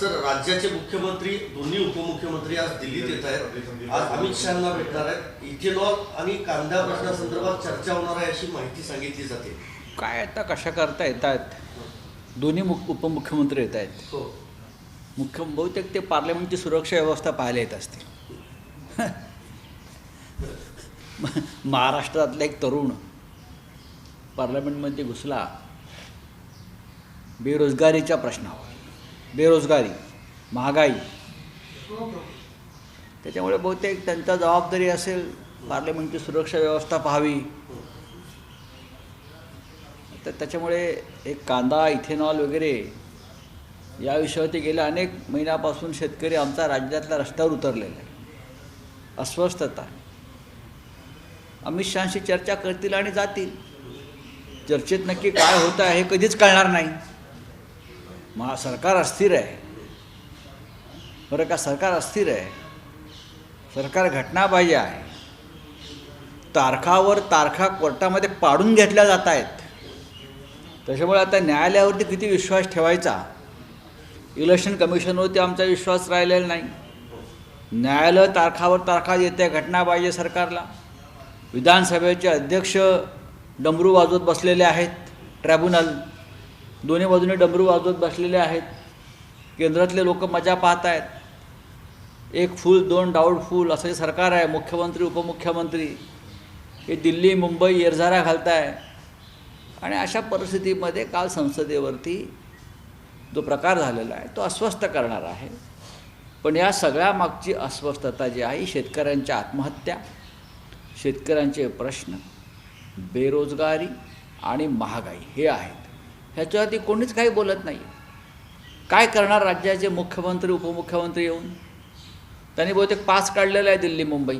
Sir राज्याचे मुख्यमंत्री दोन्ही उपमुख्यमंत्री आज दिल्लीत येत आहेत. आज अमित शहाना भेटणार आहेत. इथेनॉल आणि कांदा प्रश्नासंदर्भात चर्चा होणार आहे अशी माहिती सांगितली जाते. काय आता कशा करता येतात? दोन्ही मुख उपमुख्यमंत्री येत आहेत. हो. मुख्य बहुतेक ते पार्लमेंटची सुरक्षा व्यवस्था पाहायला येत असते. महाराष्ट्रातला एक तरुण पार्लमेंटमध्ये घुसला. बेरोजगारीच्या प्रश्नावर. बेरोजगारी महागाई. त्याच्यामुळे बहुतेक त्यांचा जबाबदारी असेल पार्लमेंटची सुरक्षा व्यवस्था पाहावी. तर त्याच्यामुळे एक कांदा इथेनॉल वगैरे या विषयावरती गेल्या अनेक महिन्यापासून शेतकरी आमचा राज्यातल्या रस्त्यावर उतरलेला आहे. अस्वस्थता. अमित शहाशी चर्चा करतील आणि जातील. चर्चेत नक्की काय होतं आहे हे कधीच कळणार नाही. महा सरकार अस्थिर आहे. बरं का? सरकार अस्थिर आहे. सरकार घटनाबाह्य आहे. तारखावर तारखा कोर्टामध्ये पाडून घेतल्या जात आहेत त्याच्यामुळे आता न्यायालयावरती किती विश्वास ठेवायचा? इलेक्शन कमिशनवरती आमचा विश्वास राहिलेला नाही. न्यायालय तारखावर तारखा देते घटनाबाह्य सरकारला. विधानसभेचे अध्यक्ष डमरू वाजवत बसलेले आहेत. ट्रॅब्युनल दोन्ही बाजूने डबरू वाजवत बसलेले आहेत. केंद्रातले लोक मजा पाहत आहेत एक फूल दोन डाऊटफुल असं जे सरकार आहे मुख्यमंत्री उपमुख्यमंत्री. हे दिल्ली मुंबई येरझारा घालताय. आणि अशा परिस्थितीमध्ये काल संसदेवरती जो प्रकार झालेला आहे तो अस्वस्थ करणारा आहे. पण या सगळ्या मागची अस्वस्थता जी आहे शेतकऱ्यांच्या आत्महत्या शेतकऱ्यांचे प्रश्न बेरोजगारी आणि महागाई हे आहेत. ह्याच्यावरती कोणीच काही बोलत नाही. काय करणार राज्याचे मुख्यमंत्री उपमुख्यमंत्री येऊन? त्यांनी बहुतेक पास काढलेला आहे दिल्ली मुंबई.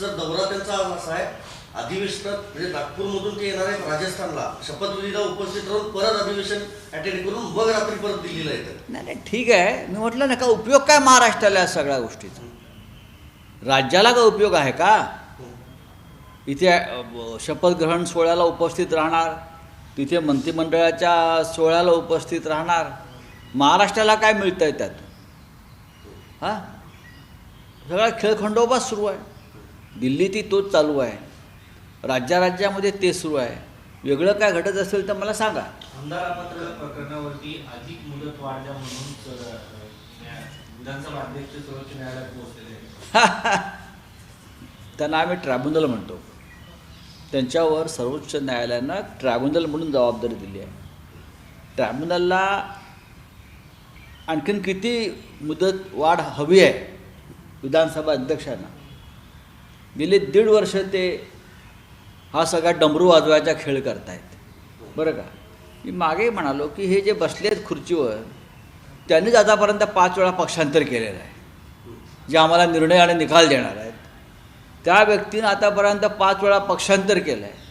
सर दौरा त्यांचा असा आहे. अधिवेशनात म्हणजे नागपूरमधून ते येणार आहेत राजस्थानला. शपथविधीला उपस्थित राहून परत अधिवेशन अटेंड करून मग रात्री परत दिल्लीला येतात. नाही नाही ठीक आहे. मी म्हटलं ना का उपयोग काय महाराष्ट्राला या सगळ्या गोष्टीचा? राज्याला का उपयोग आहे का? इथे अ, ब- शपथग्रहण सोहळ्याला उपस्थित राहणार. तिथे मंत्रिमंडळाच्या सोहळ्याला उपस्थित राहणार. महाराष्ट्राला काय मिळतं आहे त्यात? हां? सगळा खेळखंडोबा सुरू आहे. दिल्लीतही तोच चालू आहे. राज्या राज्यामध्ये ते सुरू आहे. वेगळं काय घडत असेल तर मला सांगा. प्रकरणावरती अधिक मुदत वाढ द्या म्हणून विधानसभा अध्यक्ष सर्वोच्च न्यायालयात पोहोचलेले. त्यांना आम्ही ट्रायब्युनल म्हणतो. त्यांच्यावर सर्वोच्च न्यायालयानं ट्रायब्युनल म्हणून जबाबदारी दिली आहे. ट्रायब्युनलला आणखीन किती मुदत वाढ हवी आहे विधानसभा अध्यक्षांना? गेले दीड वर्ष ते हा सगळा डमरू वाजवायचा खेळ करतायत. बरं का? मी मागे म्हणालो की हे जे बसले आहेत खुर्चीवर त्यांनीच आतापर्यंत पाच वेळा पक्षांतर केलेलं आहे. जे आम्हाला निर्णय आणि निकाल देणार आहेत. त्या व्यक्तीनं आतापर्यंत पाच वेळा पक्षांतर केलं आहे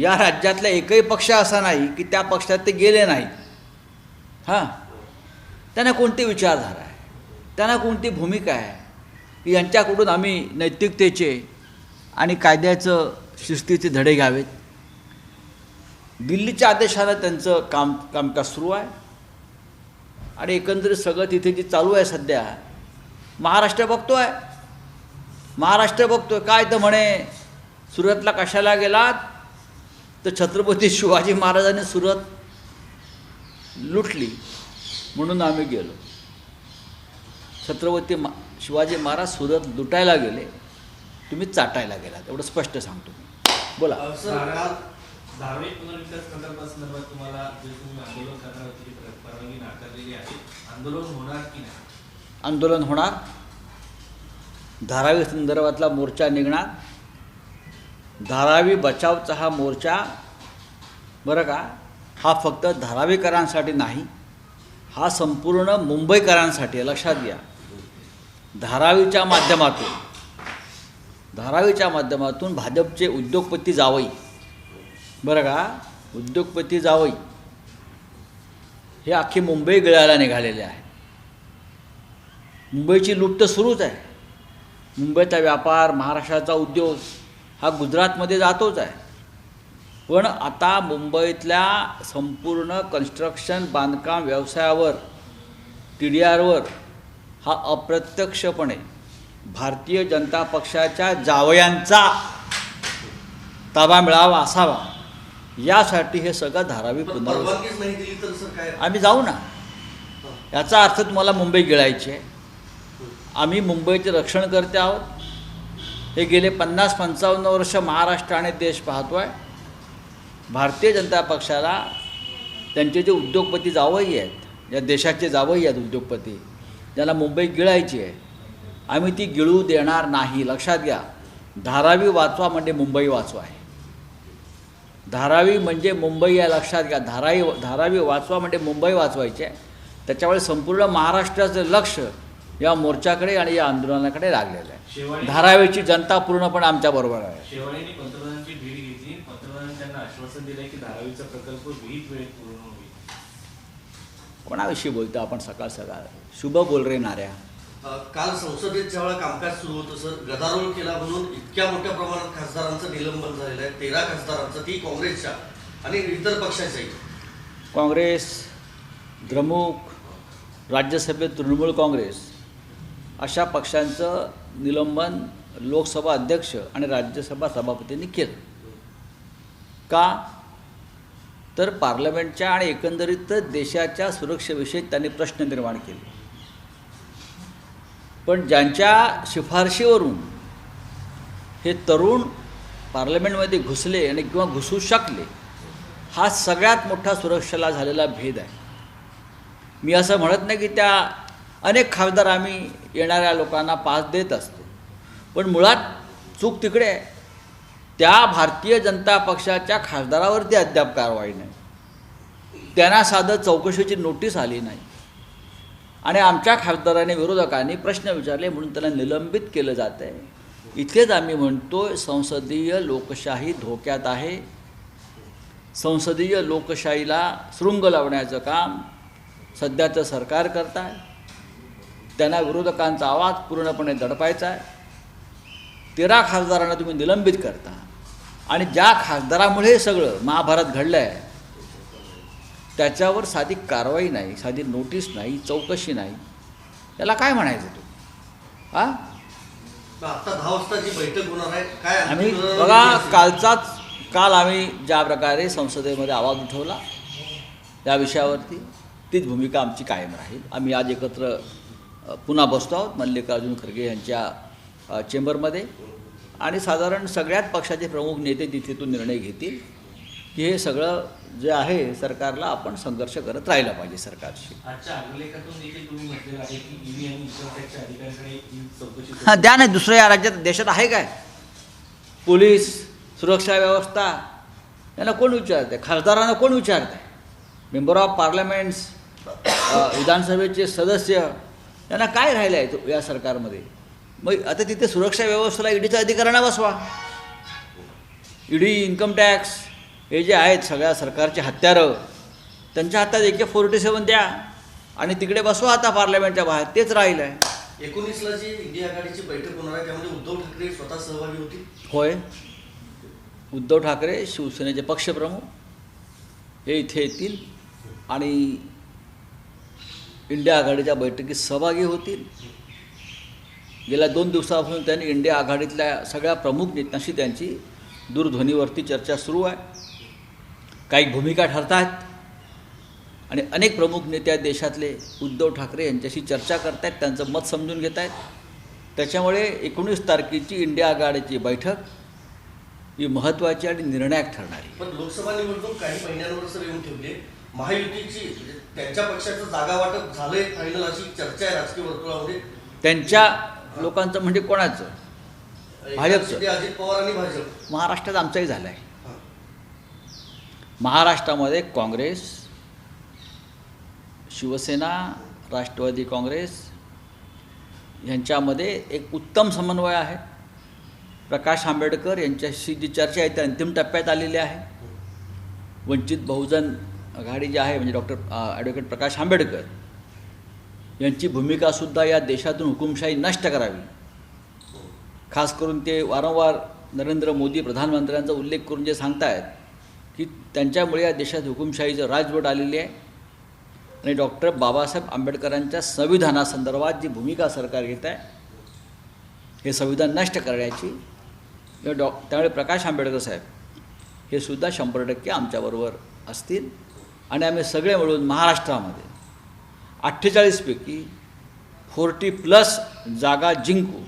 या राज्यातला एकही पक्ष असा नाही की त्या पक्षात ते गेले नाहीत. हां? त्यांना कोणती विचारधारा आहे? त्यांना कोणती भूमिका आहे? की यांच्याकडून आम्ही नैतिकतेचे आणि कायद्याचं शिस्तीचे धडे घ्यावेत? दिल्लीच्या आदेशानं त्यांचं काम कामकाज सुरू आहे. आणि एकंदरीत सगळं तिथे जे चालू आहे सध्या महाराष्ट्र बघतो आहे महाराष्ट्र बघतोय काय तर म्हणे. सुरतला कशाला गेलात? तर छत्रपती शिवाजी महाराजांनी सुरत लुटली म्हणून आम्ही गेलो. छत्रपती मा शिवाजी महाराज सुरत लुटायला गेले. तुम्ही चाटायला गेलात. एवढं स्पष्ट सांगतो मी. बोला. अ, सर काल धार्मिक पुनर्विकास प्रकल्पासंदर्भात तुम्हाला जे तुम्ही आंदोलन करणार होती ती पर- परवानगी नाकारलेली आहे. आंदोलन होणार की नाही? आंदोलन होणार. धारावी संदर्भातला मोर्चा निघणार. धारावी बचावचा हा मोर्चा बरं का हा फक्त धारावीकरांसाठी नाही हा संपूर्ण मुंबईकरांसाठी आहे लक्षात घ्या. धारावीच्या माध्यमातून धारावीच्या माध्यमातून भाजपचे उद्योगपती जावई बरं का उद्योगपती जावई हे अख्खी मुंबई गिळायला निघालेले आहे मुंबईची लूट तर सुरूच आहे. मुंबईचा व्यापार महाराष्ट्राचा उद्योग हा गुजरातमध्ये जातोच आहे. पण आता मुंबईतल्या संपूर्ण कन्स्ट्रक्शन बांधकाम व्यवसायावर टी डी आरवर हा अप्रत्यक्षपणे भारतीय जनता पक्षाच्या जावयांचा ताबा मिळावा असावा. यासाठी हे सगळं धारावी पुनर्वसन. आम्ही जाऊ ना. याचा अर्थ तुम्हाला मुंबई गिळायची आहे. आम्ही मुंबईचे रक्षण करते आहोत. हे गेले पन्नास पंचावन्न वर्ष महाराष्ट्र आणि देश पाहतो आहे भारतीय जनता पक्षाला त्यांचे जे उद्योगपती जावई आहेत या देशाचे जावई आहेत उद्योगपती ज्यांना मुंबई गिळायची आहे आम्ही ती गिळू देणार नाही. लक्षात घ्या धारावी वाचवा म्हणजे मुंबई वाचवा आहे. धारावी म्हणजे मुंबई आहे लक्षात घ्या. धारावी धारावी वाचवा म्हणजे मुंबई वाचवायची आहे. त्याच्यामुळे संपूर्ण महाराष्ट्राचं लक्ष या मोर्चाकडे आणि या आंदोलनाकडे लागलेलं आहे. धारावीची जनता पूर्णपणे आमच्याबरोबर आहे. शेवाळीने पंतप्रधानांची भेट घेतली. पंतप्रधानांनी त्यांना आश्वासन दिलंय की धारावीचा प्रकल्प विहित वेळेत पूर्ण होईल. कोणाविषयी बोलतो आपण सकाळ सकाळ? शुभ बोल रे नाऱ्या. काल संसदेत ज्यावेळेला कामकाज सुरू होतं सर गदारोळ केला म्हणून इतक्या मोठ्या प्रमाणात खासदारांचं निलंबन झालेलं आहे. तेरा खासदारांचं ती काँग्रेसच्या आणि इतर पक्षाच्याही. काँग्रेस द्रमुक राज्यसभेत तृणमूल काँग्रेस. अशा पक्षांचं निलंबन लोकसभा अध्यक्ष आणि राज्यसभा सभापतींनी केलं. का? तर पार्लमेंटच्या आणि एकंदरीत देशाच्या सुरक्षेविषयी त्यांनी प्रश्न निर्माण केले. पण ज्यांच्या शिफारशीवरून हे तरुण पार्लमेंटमध्ये घुसले आणि किंवा घुसू शकले हा सगळ्यात मोठा सुरक्षेला झालेला भेद आहे. मी असं म्हणत नाही की त्या अनेक खासदार आम्ही येणाऱ्या लोकांना पास देत असतो. पण मुळात चूक तिकडे आहे. त्या भारतीय जनता पक्षाच्या खासदारावरती अद्याप कारवाई नाही. त्यांना साधं चौकशीची नोटीस आली नाही. आणि आमच्या खासदारांनी विरोधकांनी प्रश्न विचारले म्हणून त्यांना निलंबित केलं जात आहे. इथेच आम्ही म्हणतो संसदीय लोकशाही धोक्यात आहे. संसदीय लोकशाहीला शृंग लावण्याचं काम सध्याचं सरकार करत आहे त्यांना विरोधकांचा आवाज पूर्णपणे दडपायचा आहे. तेरा खासदारांना तुम्ही निलंबित करता. आणि ज्या खासदारामुळे हे सगळं महाभारत घडलं आहे त्याच्यावर साधी कारवाई नाही साधी नोटीस नाही चौकशी नाही. त्याला काय म्हणायचं तू? हां? आता दहा वाजता जी बैठक होणार आहे काय आम्ही बघा? कालचाच काल आम्ही ज्या प्रकारे संसदेमध्ये आवाज उठवला त्या विषयावरती तीच भूमिका आमची कायम राहील. आम्ही आज एकत्र पुन्हा बसतो आहोत मल्लिकार्जुन खरगे यांच्या चेंबरमध्ये. आणि साधारण सगळ्यात पक्षाचे प्रमुख नेते तिथेतून निर्णय घेतील की हे सगळं जे आहे सरकारला आपण संघर्ष करत राहिला पाहिजे सरकारशी. ही द्या नाही दुसऱ्या या राज्यात देशात आहे काय? पोलीस सुरक्षा व्यवस्था यांना कोण विचारते खासदारांना कोण विचारते मेंबर ऑफ पार्लमेंट्स विधानसभेचे सदस्य यांना काय राहिलं आहे तो- या सरकारमध्ये? मग आता तिथे सुरक्षा व्यवस्थेला ईडीच्या अधिकाऱ्यांना बसवा. ईडी इन्कम टॅक्स हे जे आहेत सगळ्या सरकारचे हत्यारं त्यांच्या हातात ए के फोर्टी सेवन द्या आणि तिकडे बसवा आता पार्लमेंटच्या बाहेर. तेच राहिलं आहे एकोणीसला जी इंडिया आघाडीची बैठक होणार आहे त्यामध्ये उद्धव ठाकरे स्वतः सहभागी होतील? होय. उद्धव ठाकरे शिवसेनेचे पक्षप्रमुख हे इथे येतील आणि इंडिया आघाडीच्या बैठकीत सहभागी होतील. गेल्या दोन दिवसापासून त्यांनी इंडिया आघाडीतल्या सगळ्या प्रमुख नेत्यांशी त्यांची दूरध्वनीवरती चर्चा सुरू आहे. काही भूमिका ठरत आहेत आणि अनेक प्रमुख नेत्या आहेत देशातले. उद्धव ठाकरे यांच्याशी चर्चा करत आहेत त्यांचं मत समजून घेत आहेत त्याच्यामुळे एकोणीस तारखेची इंडिया आघाडीची बैठक ही महत्त्वाची आणि निर्णायक ठरणारी पण लोकसभा निवडणूक काही महिन्यांवर सर येऊन ठेवली महायुतीची म्हणजे त्यांच्या पक्षाचं जागा वाटप झालंय फायनल अशी चर्चा आहे राजकीय वर्तुळामध्ये. त्यांच्या लोकांचं म्हणजे कोणाचं? भाजपचं. अजित पवार आणि भाजप. महाराष्ट्रात आमचाही झाला आहे. महाराष्ट्रामध्ये काँग्रेस शिवसेना राष्ट्रवादी काँग्रेस यांच्यामध्ये एक उत्तम समन्वय आहे. प्रकाश आंबेडकर यांच्याशी जी चर्चा आहे ती अंतिम टप्प्यात आलेली आहे. वंचित बहुजन आघाडी जी आहे म्हणजे डॉक्टर ॲडव्होकेट प्रकाश आंबेडकर यांची भूमिकासुद्धा या देशातून हुकुमशाही नष्ट करावी. खास करून ते वारंवार नरेंद्र मोदी प्रधानमंत्र्यांचा उल्लेख करून जे सांगतायत की त्यांच्यामुळे या देशात हुकुमशाहीचं राजवट आलेली आहे. आणि डॉक्टर बाबासाहेब आंबेडकरांच्या संविधानासंदर्भात जी भूमिका सरकार घेत आहे हे संविधान नष्ट करण्याची डॉ त्यामुळे प्रकाश आंबेडकर साहेब हे सुद्धा शंभर टक्के आमच्याबरोबर असतील. आणि आम्ही सगळे मिळून महाराष्ट्रामध्ये अठ्ठेचाळीसपैकी फोर्टी प्लस जागा जिंकू.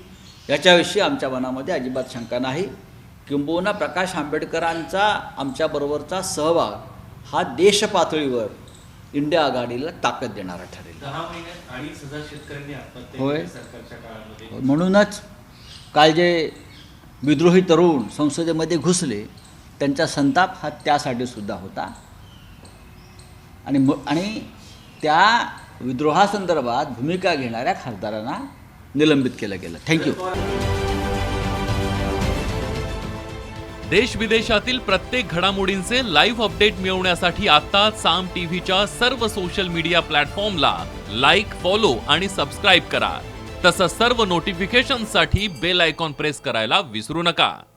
याच्याविषयी आमच्या मनामध्ये अजिबात शंका नाही. किंबहुना प्रकाश आंबेडकरांचा आमच्याबरोबरचा सहभाग हा देशपातळीवर इंडिया आघाडीला ताकद देणारा ठरेल. होय. म्हणूनच काल जे विद्रोही तरुण संसदेमध्ये घुसले त्यांचा संताप हा त्यासाठी सुद्धा होता. आणि म आणि त्या विद्रोहासंदर्भात भूमिका घेणाऱ्या खासदारांना निलंबित केलं गेलं. थँक्यू देश विदेशातील प्रत्येक घडामोडींचे लाईव्ह अपडेट मिळवण्यासाठी आता साम टीव्हीच्या सर्व सोशल मीडिया प्लॅटफॉर्मला लाईक फॉलो आणि सबस्क्राईब करा. तसंच सर्व नोटिफिकेशनसाठी बेल आयकॉन प्रेस करायला विसरू नका.